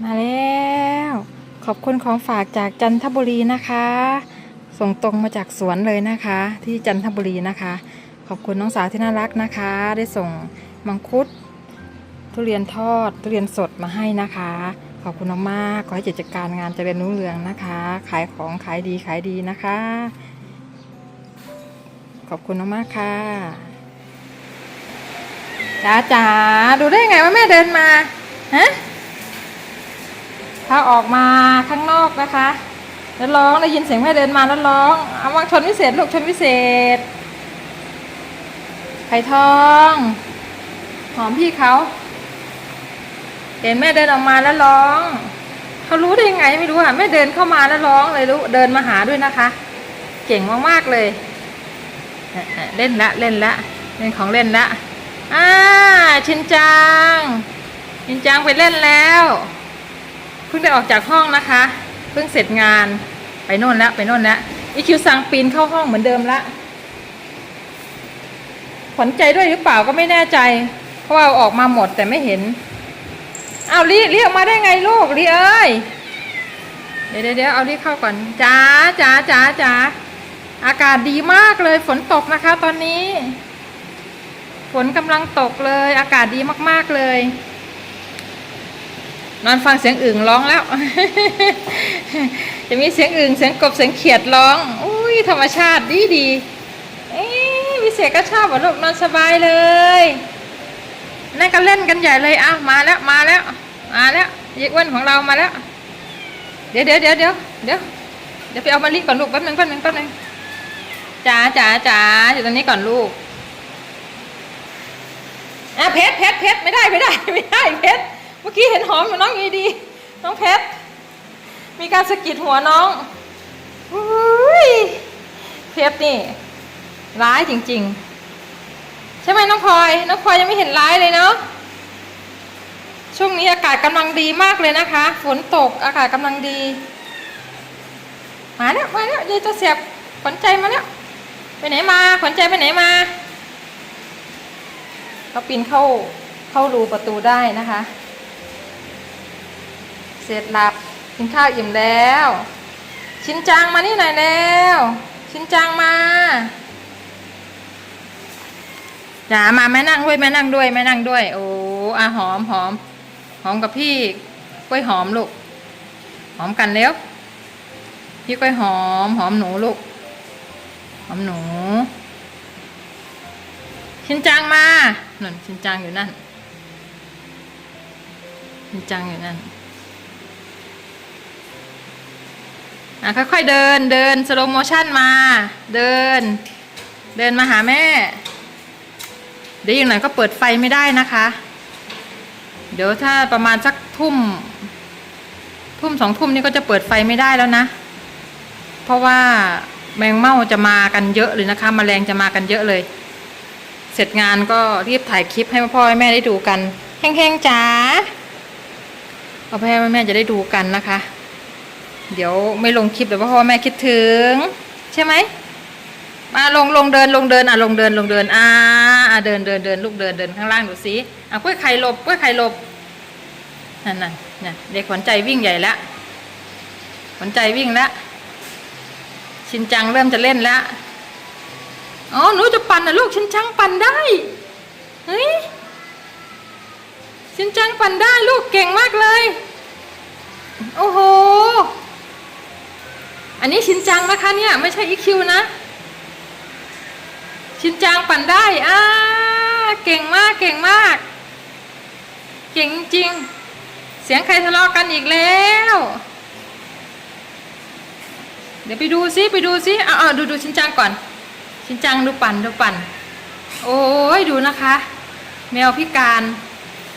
มาแล้ว ขอบคุณของฝากจากจันทบุรีนะคะ ส่งตรงมาจากสวนเลยนะคะ ที่จันทบุรีนะคะ ขอบคุณน้องสาวที่น่ารักนะคะ ได้ส่งมังคุด ทุเรียนทอด ทุเรียนสดมาให้นะคะ ขอบคุณมากๆขอให้กิจการงานเจริญรุ่งเรืองนะคะ ขายของขายดีขายดีนะคะ ขอบคุณมากๆค่ะจ๋าจ๋าดูได้ไงว่าแม่เดินมาฮะ ถ้าออกมาข้างนอกนะคะแล้วร้องได้ยินเสียงแม่เดินมาแล้วร้องเอาวางชนพิเศษลูกชนพิเศษ ไข่ทองหอมพี่เขาเห็นแม่เดินออกมาแล้วร้องเขารู้ได้ยังไงไม่รู้อะแม่เดินเข้ามาแล้วร้องเลยรู้เดินมาหาด้วยนะคะ เก่งมากๆเลยเล่นละเล่นละเล่นของเล่นละอ่าชินจังชินจังไปเล่นแล้ว พิ่งได้ออกจากห้องนะคะ เพิ่งเสร็จงานไปโน่นแล้วไปโน่นแล้วอีคิวสั่งปีนเข้าห้องเหมือนเดิมละขวัญใจด้วยหรือเปล่าก็ไม่แน่ใจ เพราะว่าเอาออกมาหมดแต่ไม่เห็นเอาลีลีออกมาได้ไงลูกลีเอ้ยเดี๋ยวเดี๋ยวเดี๋ยวเอาลีเข้าก่อนจ้าจ้าจ้าจ้าอากาศดีมากเลยฝนตกนะคะ ตอนนี้ ฝนกำลังตกเลย อากาศดีมากๆเลย นอนฟังเสียงอึ่งร้องแล้ว จะมีเสียงอึ่งเสียงกบเสียงเขียดร้องอุ้ยธรรมชาติดีดีเอ๊วิเศษก็ชอบเหรอลูกนอนสบายเลยนั่นก็เล่นกันใหญ่เลยอ้าวมาแล้วมาแล้วมาแล้วยีอ้วนของเรามาแล้ว เดี๋ยวเดี๋ยวเดี๋ยวเดี๋ยวเดี๋ยวเดี๋ยวไปเอามาลิก่อนลูกแป๊บนึงแป๊บนึงแป๊บนึงจ๋าจ๋าจ๋าอยู่ตรงนี้ก่อนลูกอะเพชรเพชรเพชรไม่ได้ไม่ได้ไม่ได้เพชร เมื่อกี้เห็นหอมอยู่น้องอีดี น้องเพชร มีการสะกิดหัวน้องอุ้ยเพชรนี่ ร้ายจริง ๆ ใช่ไหมน้องพลอย น้องพลอยยังไม่เห็นร้ายเลยเนาะ ช่วงนี้อากาศกำลังดีมากเลยนะคะ ฝนตกอากาศกำลังดี มาแล้วมาแล้วยายตัวเสียบขวัญใจมาแล้ว ไปไหนมาขวัญใจไปไหนมาเขาปีนเข้าเข้ารูประตูได้นะคะ ร็จหลับกินข้าวอิ่มแล้ว ชินจังมานี่หน่อยแล้ว ชินจังมาจ๋ามาแม่นั่งด้วยแม่นั่งด้วยแม่นั่งด้วย โอ้อาหอมหอมหอมกับพี่กล้วยหอมลูกหอมกันแล้วพี่กล้วยหอมหอมหนูลูกหอมหนู ชินจังมาหนุนชินจังอยู่นั่นชินจังอยู่นั่น อะค่อยๆเดินเดินสโลโมชั่นมา เดิน เดินมาหาแม่ เดี๋ยวอีกหน่อยก็เปิดไฟไม่ได้นะคะ เดี๋ยวถ้าประมาณสักทุ่ม ทุ่มสองทุ่มนี่ก็จะเปิดไฟไม่ได้แล้วนะ เพราะว่าแมงเม่าจะมากันเยอะเลยนะคะมแมลงจะมากันเยอะเลย เสร็จงานก็รีบถ่ายคลิปให้พ่อให้แม่ได้ดูกันแห้งๆจ๋าเอาไปให้แม่จะได้ดูกันนะคะ เดี๋ยวไม่ลงคลิปเลยเพราะพ่อแม่คิดถึง ใช่ไหมมาลงลงเดินลงเดินอะลงเดินลงเดินอ่าอะเดินเดินเดินลูกเดินเดินข้างล่างดูสิอะกล้วยไข่หลบกล้วยไข่หลบนั่นน่ะเนี่ยเด็กขวัญใจวิ่งใหญ่แล้วขวัญใจวิ่งแล้วชินจังเริ่มจะเล่นแล้วอ๋อหนูจะปั่นนะลูกชินจังปั่นได้เฮ้ยชินจังปั่นได้ลูกเก่งมากเลย โอ้โห อันนี้ชินจังนะคะเนี่ยไม่ใช่อีคิวนะ ชินจังปั่นได้อ่าเก่งมากเก่งมาก เก่งจริง เสียงใครทะเลาะกันอีกแล้ว เดี๋ยวไปดูซิไปดูซิเอาเอาดูดูชินจังก่อน ชินจังดูปั่นดูปั่น โอ้ยดูนะคะ แมวพิการ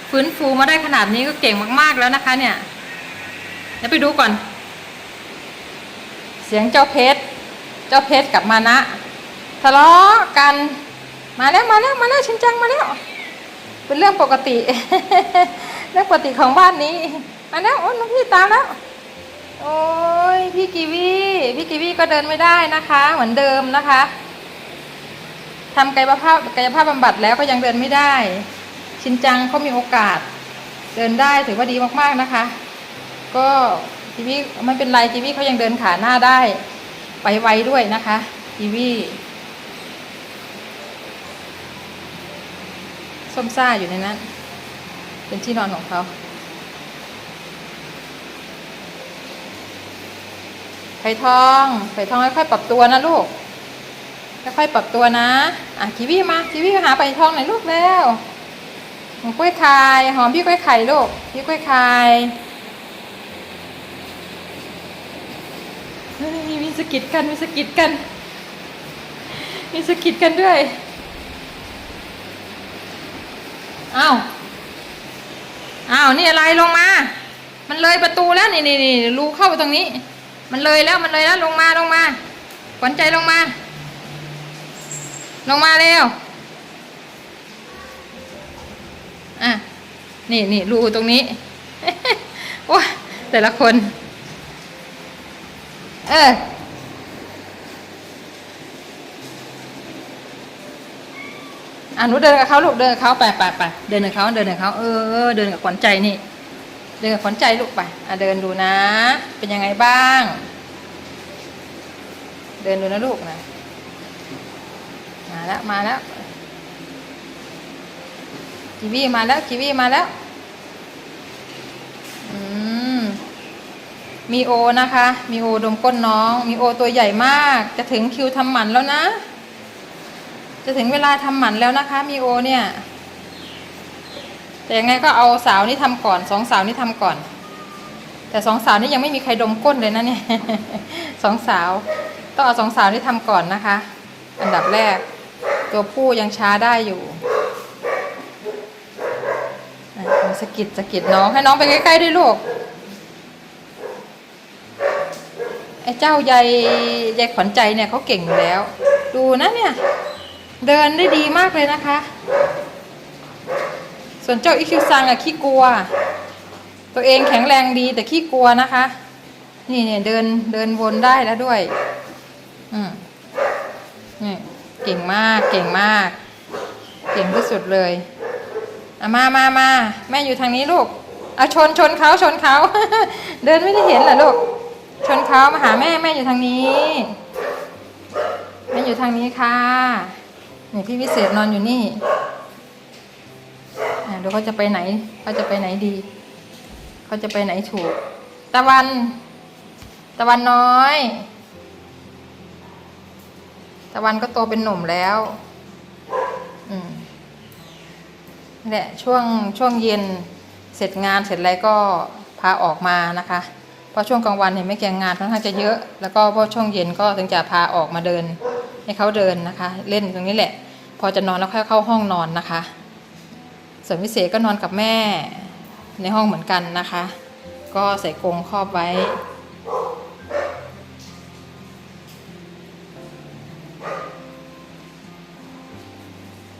ฟื้นฟูมาได้ขนาดนี้ก็เก่งมากๆแล้วนะคะเนี่ย เดี๋ยวไปดูก่อน เสียงเจ้าเพชร เจ้าเพชรกับมานะทะเลาะกัน มาแล้วมาแล้วมาแล้วชินจังมาแล้ว เป็นเรื่องปกติ เรื่องปกติของบ้านนี้มาแล้วโอ้ยน้องพี่ตามแล้ว โอ้ยพี่กีวีพี่กีวีก็เดินไม่ได้นะคะ เหมือนเดิมนะคะทำกายภาพกายภาพบำบัดแล้วก็ยังเดินไม่ได้ ชินจังเขามีโอกาส เดินได้ถือว่าดีมากๆนะคะ ก็ กีวีไม่เป็นไรกีวีเขายังเดินขาหน้าได้ ไปไวด้วยนะคะกีวีส้มซ่าอยู่ในนั้น เป็นที่นอนของเขาไผ่ทองไผ่ทองค่อยๆปรับตัวนะลูกค่อยๆปรับตัวนะอะกีวีมากีวีหาไผ่ทองหน่อยลูกแล้วหอมกล้วยไข่หอมพี่กล้วยไข่ลูกพี่กล้วยไข่เฮ้ยมี สะกิดกันมีสะกิดกัน มีสะกิดกันด้วยอ้าวอ้าวนี่อะไรลงมา มันเลยประตูแล้วนี่นี่นี่รูเข้าไปตรงนี้ มันเลยแล้วมันเลยแล้วลงมาลงมาขวัญใจลงมา ลงมาเร็วอะนี่นี่รูตรงนี้โอ้แต่ละคน เออ อะหนูเดินกับเขาลูกเดินกับเขาไปไปไปเดินกับเขาเดินกับเขาเออเดินกับขวัญใจนี่ เดินกับขวัญใจลูกไปอะเดินดูนะ เป็นยังไงบ้าง เดินดูนะลูกนะมาแล้วมาแล้วกีวีมาแล้วกีวีมาแล้วอืมมีโอนะคะ มีโอดมก้นน้อง มีโอตัวใหญ่มาก จะถึงคิวทำหมันแล้วนะ จะถึงเวลาทำหมันแล้วนะคะมีโอเนี่ย แต่ยังไงก็เอาสาวนี่ทำก่อนสองสาวนี่ทำก่อน แต่สองสาวนี่ยังไม่มีใครดมก้นเลยนะเนี่ยสองสาว ต้องเอาสองสาวนี่ทำก่อนนะคะ อันดับแรก ตัวผู้ยังช้าได้อยู่สกิดสกิดน้องให้น้องไปใกล้ๆด้วยลูกไอ้เจ้ายายยายขวัญใจเนี่ยเขาเก่งอยู่แล้ว ดูนะเนี่ย เดินได้ดีมากเลยนะคะ ส่วนเจ้าอิคิวซังอะขี้กลัว ตัวเองแข็งแรงดีแต่ขี้กลัวนะคะ นี่เนี่ยเดินเดินวนได้แล้วด้วย อืมนี่เก่งมากเก่งมาก เก่งที่สุดเลยอะมามามาแม่อยู่ทางนี้ลูกเอาชนชนเขาชนเขาเดินไม่ได้เห็นเหรอลูก ชนเขามาหาแม่แม่อยู่ทางนี้ แม่อยู่ทางนี้ค่ะ นี่พี่วิเศษนอนอยู่นี่เดี๋ยวเขาจะไปไหนเขาจะไปไหนดี เขาจะไปไหนถูก ตะวัน ตะวันน้อย ตะวันก็โตเป็นหนุ่มแล้ว อืมนี่แหละช่วงช่วงเย็นเสร็จงานเสร็จอะไรก็พาออกมานะคะ เพราะช่วงกลางวันเห็นไม่แกงงานค่อนข้างจะเยอะ แล้วก็พอช่วงเย็นก็ถึงจะพาออกมาเดิน ให้เขาเดินนะคะ เล่นตรงนี้แหละ พอจะนอนแล้วค่อยเข้าห้องนอนนะคะ ส่วนวิเศษก็นอนกับแม่ในห้องเหมือนกันนะคะ ก็ใส่กรงครอบไว้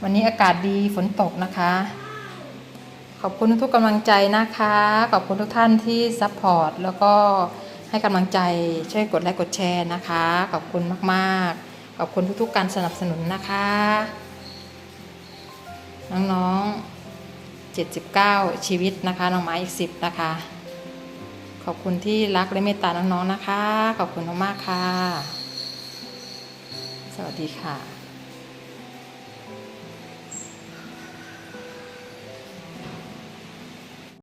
วันนี้อากาศดีฝนตกนะคะ ขอบคุณทุกกำลังใจนะคะ ขอบคุณทุกท่านที่ซัพพอร์ตแล้วก็ให้กำลังใจช่วยกดไลค์กดแชร์นะคะ ขอบคุณมาก ๆ ขอบคุณทุกๆการสนับสนุนนะคะ น้องๆ 79 ชีวิตนะคะ น้องไม้อีก 10 นะคะ ขอบคุณที่รักและเมตตาน้องๆนะคะ ขอบคุณมากๆค่ะ สวัสดีค่ะ